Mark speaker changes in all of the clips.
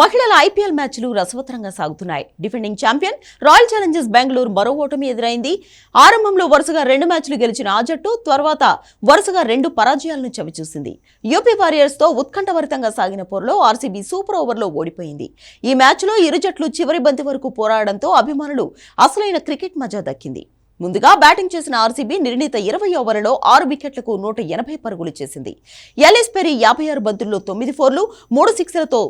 Speaker 1: మహిళల ఐపీఎల్ మ్యాచ్లు రసవత్తరంగా సాగుతున్నాయి. Defending champion Royal Challengers Bengaluru మరో ఓటమి ఎదురైంది. ఆరంభంలో వరుసగా రెండు మ్యాచ్లు గెలిచిన ఆ జట్టు తర్వాత వరుసగా రెండు పరాజయాలను చవిచూసింది. యూపీ వారియర్స్తో ఉత్కంఠభరితంగా సాగిన పోరులో ఆర్సీబీ సూపర్ ఓవర్లో ఓడిపోయింది. ఈ మ్యాచ్లో ఇరు జట్లు చివరి బంతి వరకు పోరాడడంతో అభిమానులు అసలైన క్రికెట్ మజా దక్కింది. ముందుగా బ్యాటింగ్ చేసిన ఆర్సీబీ నిర్ణీత ఇరవై ఓవర్లలో ఆరు వికెట్లకు నూట ఎనభై పరుగులు చేసింది. ఎల్ఎస్ పెరీ యాభై ఆరు బంతుల్లో తొమ్మిది ఫోర్లు మూడు సిక్స్లతో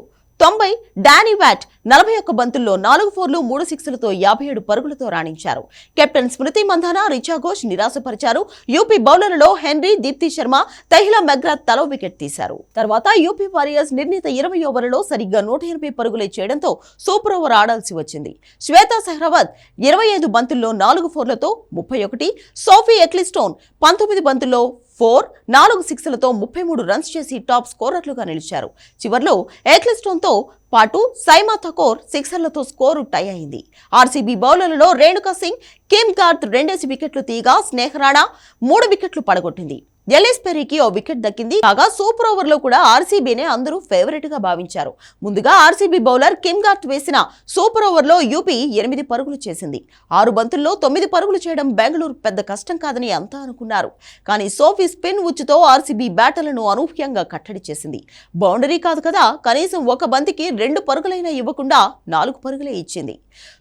Speaker 1: తొంభై డానీ వ్యాట్ నలభై ఒక్క బంతుల్లో నాలుగు ఫోర్లు మూడు సిక్స్లతో యాభై ఏడు పరుగులతో రాణించారు. కెప్టెన్ స్మృతి మంధానా రిచా ఘోష్ నిరాశపరిచారు. యూపీ బౌలర్లలో Henry Deepti Sharma Tahlia McGrath తలో వికెట్ తీశారు. తర్వాత యూపీ వారియర్స్ నిర్ణీత ఇరవై ఓవర్లలో సరిగ్గా నూట ఎనభై పరుగులే చేయడంతో సూపర్ ఓవర్ ఆడాల్సి వచ్చింది. శ్వేతా సెహ్రావత్ ఇరవై ఐదు బంతుల్లో నాలుగు ఫోర్లతో ముప్పై ఒకటి సోఫీ ఎక్లిస్టోన్ పంతొమ్మిది బంతుల్లో ఫోర్ నాలుగు సిక్స్లతో ముప్పై మూడు రన్స్ చేసి టాప్ స్కోరర్లుగా నిలిచారు. చివర్లో ఏక్లిస్టోన్తో పాటు సైమా థకోర్ సిక్సర్లతో స్కోరు టై అయింది. ఆర్సీబీ బౌలర్లలో రేణుకా సింగ్ కిమ్ గార్త్ రెండేసి వికెట్లు తీయగా స్నేహరాణా మూడు వికెట్లు పడగొట్టింది. ఎల్ఎస్ పెరీకి ఓ వికెట్ దక్కింది. కాగా సూపర్ ఓవర్లో కూడా ఆర్సీబీనే అందరూ ఫేవరెట్గా భావించారు. ముందుగా ఆర్సీబీ బౌలర్ కిమ్ గార్త్ వేసిన సూపర్ ఓవర్లో యూపీ ఎనిమిది పరుగులు చేసింది. ఆరు బంతుల్లో తొమ్మిది పరుగులు చేయడం బెంగళూరు పెద్ద కష్టం కాదని అంతా అనుకున్నారు. కానీ సోఫీ స్పిన్ ఉచ్చుతో ఆర్సీబీ బ్యాటర్లను అనూహ్యంగా కట్టడి చేసింది. బౌండరీ కాదు కదా కనీసం ఒక బంతికి రెండు పరుగులైనా ఇవ్వకుండా నాలుగు పరుగులే ఇచ్చింది.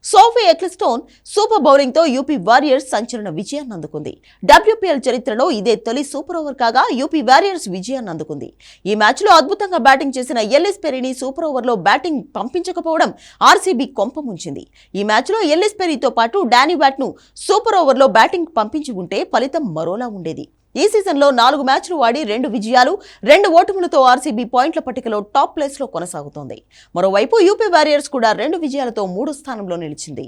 Speaker 1: సోఫీ ఎక్లిస్టోన్ సూపర్ బౌలింగ్తో యూపీ వారియర్స్ సంచలన విజయాన్ని అందుకుంది. డబ్ల్యూపీఎల్ చరిత్రలో ఇదే తొలి సూపర్ సూపర్ ఓవర్ కాగా యూపీ వారియర్స్ విజయాన్ని అందుకుంది. ఈ మ్యాచ్లో అద్భుతంగా బ్యాటింగ్ చేసిన ఎల్ఎస్ పెరీని సూపర్ ఓవర్లో బ్యాటింగ్ పంపించకపోవడం ఆర్సీబీ కొంప ముంచింది. ఈ మ్యాచ్లో ఎల్ఎస్ పెరీతో పాటు డానీ బ్యాట్ను సూపర్ ఓవర్లో బ్యాటింగ్ పంపించి ఉంటే ఫలితం మరోలా ఉండేది. ఈ సీజన్లో నాలుగు మ్యాచ్లు ఆడి రెండు విజయాలు రెండు ఓటములతో ఆర్సీబీ పాయింట్ల పట్టికలో టాప్ ప్లేస్లో కొనసాగుతోంది. మరోవైపు యూపీ వారియర్స్ కూడా రెండు విజయాలతో మూడో స్థానంలో నిలిచింది.